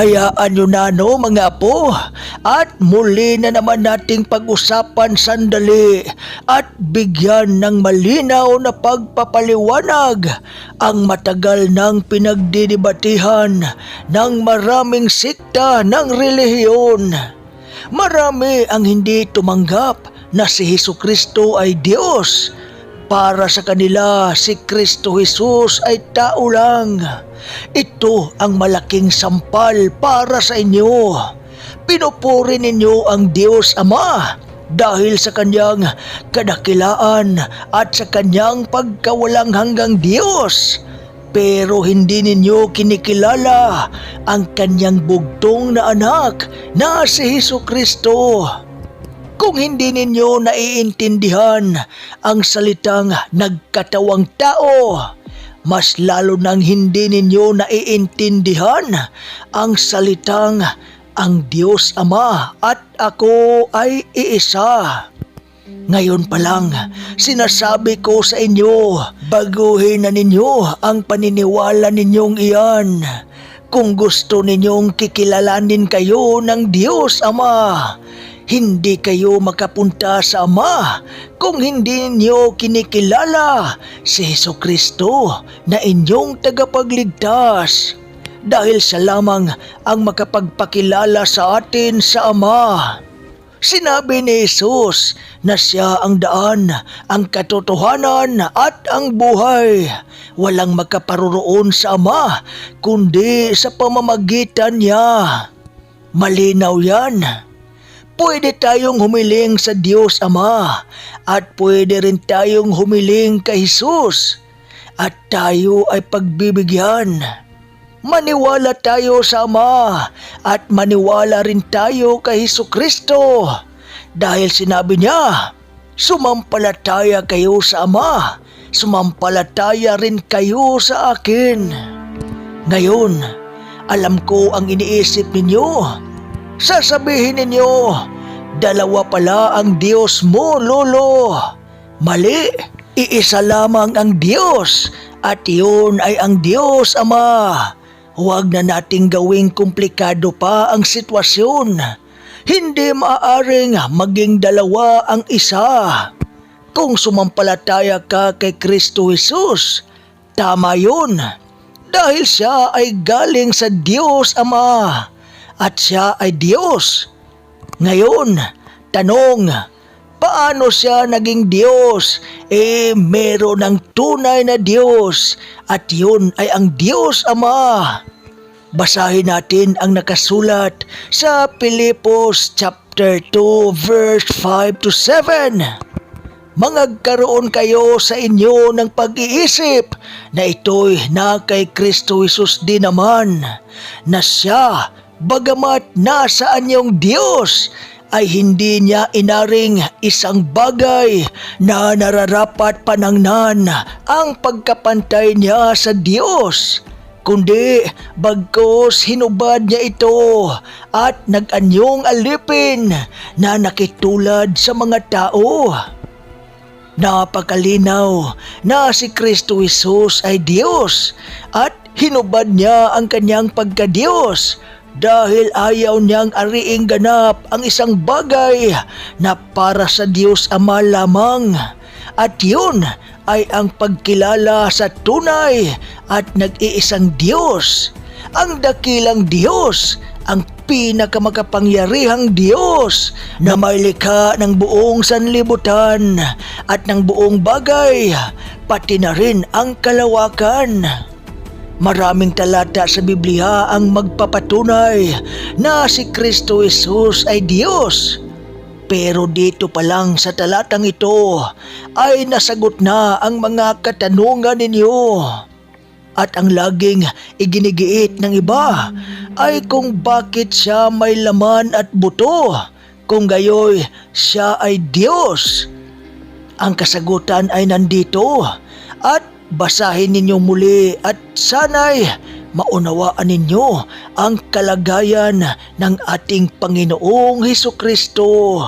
Hayaan nyo na no mga apo at muli na naman nating pag-usapan sandali at bigyan ng malinaw na pagpapaliwanag ang matagal ng pinagdidibatihan ng maraming sikta ng relihiyon. Marami ang hindi tumanggap na si Hesus Kristo ay Diyos. Para sa kanila, si Kristo Jesus ay tao lang. Ito ang malaking sampal para sa inyo. Pinupuri ninyo ang Diyos Ama dahil sa kanyang kadakilaan at sa kanyang pagkawalang hanggang Diyos. Pero hindi ninyo kinikilala ang kanyang bugtong na anak na si Hesus Kristo. Kung hindi ninyo naiintindihan ang salitang nagkatawang tao, mas lalo nang hindi ninyo naiintindihan ang salitang ang Diyos Ama at ako ay iisa. Ngayon pa lang, sinasabi ko sa inyo, baguhin na ninyo ang paniniwala ninyong iyan. Kung gusto ninyong kikilalanin kayo ng Diyos Ama, hindi kayo makapunta sa Ama kung hindi niyo kinikilala si Heso Kristo na inyong tagapagligtas. Dahil siya lamang ang makapagpakilala sa atin sa Ama. Sinabi ni Jesus na siya ang daan, ang katotohanan at ang buhay. Walang makaparoroon sa Ama kundi sa pamamagitan niya. Malinaw yan. Pwede tayong humiling sa Diyos Ama at pwede rin tayong humiling kay Jesus at tayo ay pagbibigyan. Maniwala tayo sa Ama at maniwala rin tayo kay Hesus Kristo dahil sinabi niya, Sumampalataya kayo sa Ama, sumampalataya rin kayo sa akin. Ngayon, alam ko ang iniisip ninyo. Sasabihin ninyo, dalawa pala ang Diyos mo, Lolo. Mali, iisa lamang ang Diyos at iyon ay ang Diyos Ama. Huwag na nating gawing komplikado pa ang sitwasyon. Hindi maaaring maging dalawa ang isa. Kung sumampalataya ka kay Kristo Jesus, tama yun. Dahil siya ay galing sa Diyos Ama at siya ay Diyos. Ngayon, tanong, paano siya naging Diyos? Eh, meron ng tunay na Diyos at yun ay ang Diyos Ama. Basahin natin ang nakasulat sa Pilipos chapter 2 verse 5 to 7. Mangagkaroon kayo sa inyo ng pag-iisip na ito'y na kay Kristo Jesus din naman, na siya, bagamat nasa anyong Diyos, ay hindi niya inaring isang bagay na nararapat panangnan ang pagkapantay niya sa Diyos kundi bagkos hinubad niya ito at nag-anyong alipin na nakitulad sa mga tao. Napakalinaw na si Kristo Jesus ay Diyos at hinubad niya ang kanyang pagkadiyos dahil ayaw niyang ariing ganap ang isang bagay na para sa Diyos Ama lamang. At yun ay ang pagkilala sa tunay at nag-iisang Diyos. Ang dakilang Diyos, ang pinakamakapangyarihang Diyos na may likha ng buong sanlibutan at ng buong bagay, pati na rin ang kalawakan. Maraming talata sa Biblia ang magpapatunay na si Kristo Jesus ay Diyos. Pero dito pa lang sa talatang ito ay nasagot na ang mga katanungan ninyo. At ang laging iginigiit ng iba ay kung bakit siya may laman at buto, kung gayoy siya ay Diyos. Ang kasagutan ay nandito at basahin ninyo muli at sana'y maunawaan ninyo ang kalagayan ng ating Panginoong Heso Kristo.